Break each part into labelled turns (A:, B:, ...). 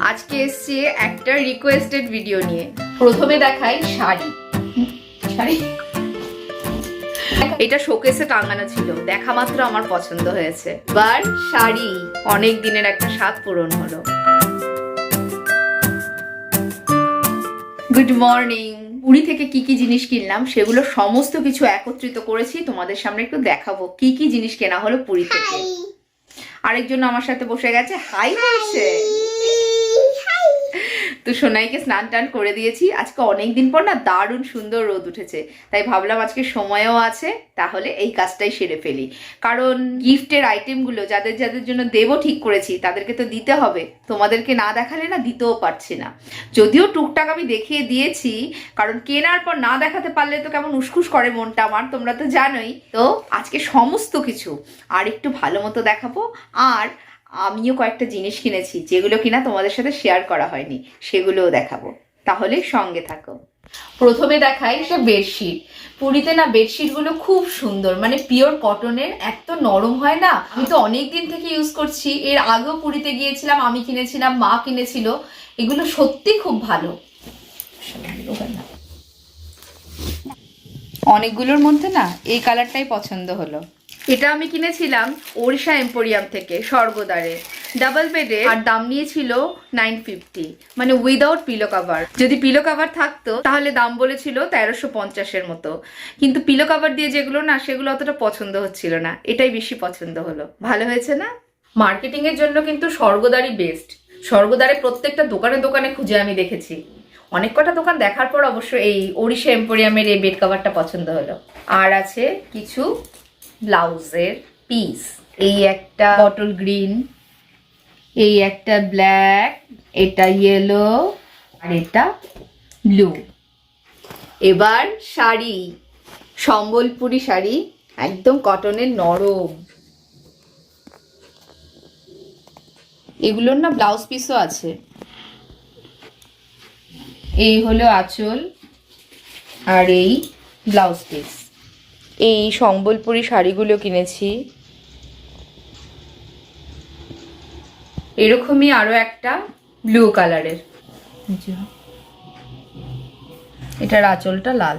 A: আজকে এসছি একটা রিকোয়েস্টেড ভিডিও নিয়ে। প্রথমে দেখাই শাড়ি। শাড়ি? এটা শোকেসে টাঙানো ছিল। দেখা মাত্র আমার পছন্দ হয়েছে। বার শাড়ি। অনেক দিনের একটা স্বাদ পূরণ হলো। গুড মর্নিং পুরী থেকে কি কি জিনিস কিনলাম সেগুলো সমস্ত কিছু একত্রিত করেছি। তোমাদের সামনে একটু দেখাবো কি কি জিনিস কেনা হলো পুরী থেকে। আরেকজন আমার সাথে বসে গেছে। হাই বলছে। তো সোনাইকে স্নান টান করে দিয়েছি। আজকে অনেক দিন পর না দারুণ সুন্দর রোদ উঠেছে। তাই ভাবলাম আজকে সময়ও আছে, তাহলে এই কাজটাই সেরে ফেলি। কারণ গিফটের আইটেমগুলো যাদের যাদের জন্য দেবো ঠিক করেছি, তাদেরকে তো দিতে হবে। তোমাদেরকে না দেখালে না দিতেও পারছি না। যদিও টুকটাক আমি দেখিয়ে দিয়েছি, কারণ কেনার পর না দেখাতে পারলে তো কেমন উসখুস করে মনটা আমার, তোমরা তো জানোই। তো আজকে সমস্ত কিছু আর একটু ভালো মতো দেখাবো। আর আমিও কয়েকটা জিনিস কিনেছি, যেগুলো কিনা তোমাদের সাথে শেয়ার করা হয়নি, সেগুলোও দেখাবো। তাহলে সঙ্গে থাকো। প্রথমে দেখাই একটা বেডশিট পুরীতে না বেডশিটগুলো খুব সুন্দর মানে পিওর কটনের এত নরম হয় না, আমি তো অনেক দিন থেকে ইউজ করছি, এর আগেও পুরীতে গিয়েছিলাম, আমি কিনেছিলাম, মা কিনেছিল, এগুলো সত্যি খুব ভালো। অনেকগুলোর মধ্যে না, এই কালারটাই পছন্দ হলো। এটা আমি কিনেছিলাম ওড়িশা এম্পোরিয়াম থেকে, স্বর্গদ্বারে। ডাবল বেডে আর দাম নিয়েছিল নাইন ফিফটি মানে উইদাউট পিলো কাভার যদি পিলো কাভার থাকতো, তাহলে দাম বলেছিল তেরোশো পঞ্চাশের মতো। কিন্তু পিলো কাভার দিয়ে যেগুলো না, সেগুলো অতটা পছন্দ হচ্ছিল না। এটাই বেশি পছন্দ হলো। ভালো হয়েছে না? মার্কেটিং এর জন্য কিন্তু স্বর্গদ্বারই বেস্ট স্বর্গদ্বারে প্রত্যেকটা দোকানে দোকানে খুঁজে আমি দেখেছি। অনেক কটা দোকান দেখার পর অবশ্য এই ওড়িশা এম্পোরিয়ামের এই বেড কাভারটা পছন্দ হলো। আর আছে কিছু ব্লাউজের পিস এই একটা বটল গ্রিন এই একটা ব্ল্যাক এটা ইয়েলো আর এটা ব্লু এবার শাড়ি, সম্বলপুরি শাড়ি, একদম কটনের নরম। এগুলোর না ব্লাউজ পিসও আছে। এই হলো আঁচল আর এই ব্লাউজ পিস এই সম্বলপুরি শাড়িগুলো কিনেছি। এরকমই আরও একটা ব্লু কালারের এটার আঁচলটা লাল।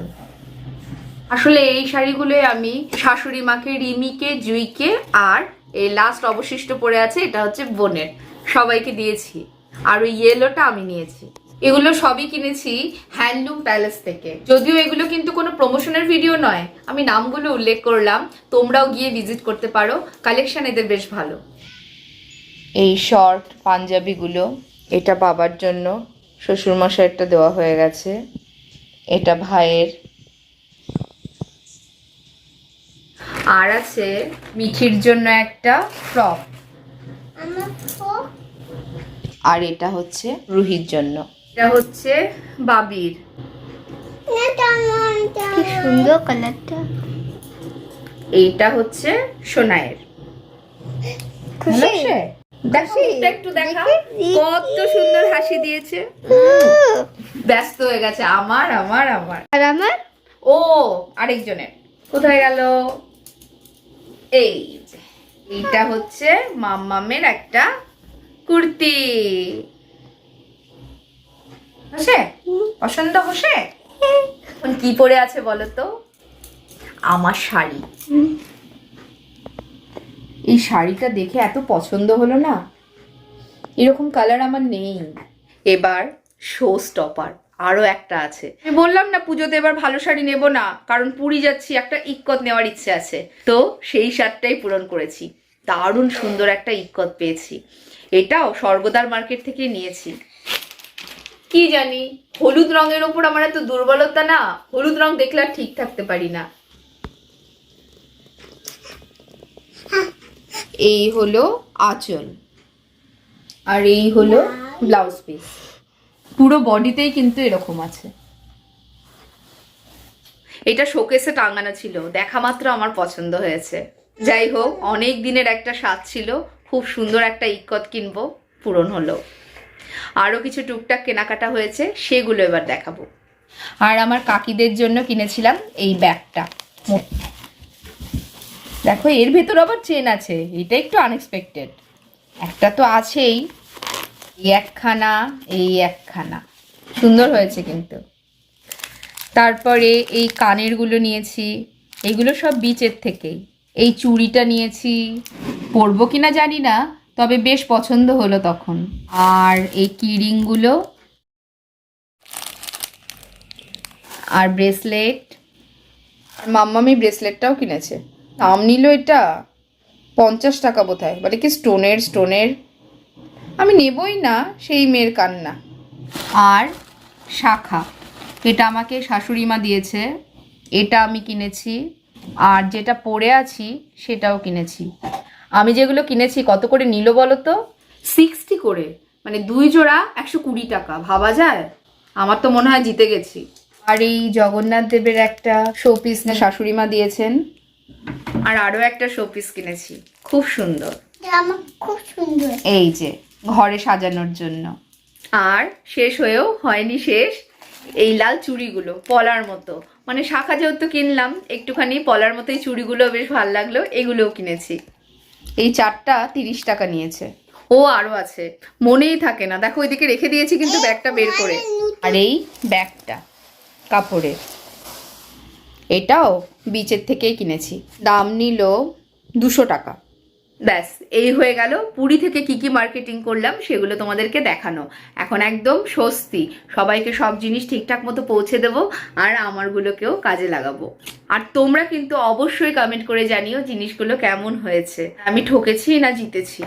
A: আসলে এই শাড়িগুলো আমি শাশুড়ি মাকে রিমিকে জুইকে আর এই লাস্ট অবশিষ্ট পড়ে আছে এটা হচ্ছে বোনের। সবাইকে দিয়েছি। আর ওই ইয়েলোটা আমি নিয়েছি। এগুলো সবই কিনেছি হ্যান্ডলুম প্যালেস থেকে। যদিও এগুলো কিন্তু কোনো প্রমোশনের ভিডিও নয়। আমি নামগুলো উল্লেখ করলাম তোমরাও গিয়ে ভিজিট করতে পারো। কালেকশন এদের বেশ ভালো। এই শর্ট পাঞ্জাবিগুলো এটা বাবার জন্য। শ্বশুরমশাইয়েরটা দেওয়া হয়ে গেছে। এটা ভাইয়ের। আর আছে মিঠির জন্য একটা ফ্রক আর এটা হচ্ছে রুহির জন্য। এটা হচ্ছে বাবির।
B: কি সুন্দর কালারটা।
A: এইটা হচ্ছে সোনায়ের
B: খুশি?
A: দেখো মুখটা একটু দেখা কত সুন্দর হাসি দিয়েছে। ব্যস্ত হয়ে গেছে। আমার আমার আমার।
B: আর আমার?
A: ও আরেকজনের। কোথায় গেল? এই। এইটা হচ্ছে মাম্মামের একটা কুর্তি। হচ্ছে পছন্দ এখন কি পরে আছে বলো তো আমার শাড়ি। এই শাড়িটা দেখে এত পছন্দ হলো না? এরকম কালার আমার নেই। এবার শো স্টপার আরও একটা আছে। আমি বললাম না পুজোতে এবার ভালো শাড়ি নেব না, কারণ পুরী যাচ্ছি, একটা ইক্কত নেওয়ার ইচ্ছে আছে। তো সেই শার্টটাই পূরণ করেছি। দারুণ সুন্দর একটা ইক্কত পেয়েছি। এটাও স্বর্গদার মার্কেট থেকে নিয়েছি। কি জানি? হলুদ রঙের ওপর আমার এত দুর্বলতা না? হলুদ রং দেখলে আর ঠিক থাকতে পারি না। এই হলো আঁচল। আর এই হলো ব্লাউজ পিস। পুরো বডিতেই কিন্তু এরকম আছে। এটা শোকেসে টাঙানো ছিল। দেখা মাত্র আমার পছন্দ হয়েছে। যাই হোক, অনেক দিনের একটা স্বাদ ছিল। খুব সুন্দর একটা ইক্কত কিনবো, পূরণ হলো। আরও কিছু টুকটাক কেনাকাটা হয়েছে, সেগুলো এবার দেখাবো। আর আমার কাকিদের জন্য কিনেছিলাম এই ব্যাগটা। দেখো, এর ভেতর আবার চেন আছে, এটা একটু আনএক্সপেক্টেড একটা তো আছেই, এই একখানা এই একখানা। সুন্দর হয়েছে কিন্তু। তারপরে এই কানেরগুলো নিয়েছি, এগুলো সব বিচের থেকেই। এই চুড়িটা নিয়েছি, পরবো কিনা জানি না তবে বেশ পছন্দ হলো তখন। আর এই কিরিংগুলো। আর ব্রেসলেট। আর মাম্মামি ব্রেসলেটটাও কিনেছে। দাম নিল এটা পঞ্চাশ টাকা বোধহয় বলে কি স্টোনের স্টোনের। আমি নেবই না, সেই মেয়ের কান্না। আর শাখা। এটা আমাকে শাশুড়ি মা দিয়েছে। এটা আমি কিনেছি। আর যেটা পরে আছি, সেটাও কিনেছি। আমি যেগুলো কিনেছি কত করে নিল বলো তো? সিক্সটি করে। মানে দুই জোড়া একশো কুড়ি টাকা ভাবা যায়? আমার তো মনে হয় জিতে গেছি। আর এই জগন্নাথ দেবের একটা শোপিস না শাশুড়ি মা দিয়েছেন? আর আরও একটা শোপিস কিনেছি। খুব সুন্দর।
B: এটা আমার খুব সুন্দর।
A: এই যে ঘরে সাজানোর জন্য। আর শেষ হয়েও হয়নি শেষ এই লাল চুড়িগুলো পলার মতো। মানে শাখা যেহেতু কিনলাম একটুখানি পলার মতো এই চুড়িগুলো বেশ ভালো লাগল এগুলোও কিনেছি। এই চারটা তিরিশ টাকা নিয়েছে। ও আরও আছে। মনেই থাকে না। দেখো ওইদিকে রেখে দিয়েছি কিন্তু ব্যাগটা বের করে। আর এই ব্যাগটা কাপড়ের। এটাও বিচের থেকেই কিনেছি। দাম নিল দুশো টাকা। ব্যাস, এই হয়ে গেল। পুরী থেকে কি কি মার্কেটিং করলাম সেগুলো তোমাদেরকে দেখানো। এখন একদম স্বস্তি। সবাইকে সব জিনিস ঠিকঠাক মতো পৌঁছে দেব আর আমারগুলোকেও কাজে লাগাবো। আর তোমরা কিন্তু অবশ্যই কমেন্ট করে জানিও জিনিসগুলো কেমন হয়েছে। আমি ঠকেছি না জিতেছি।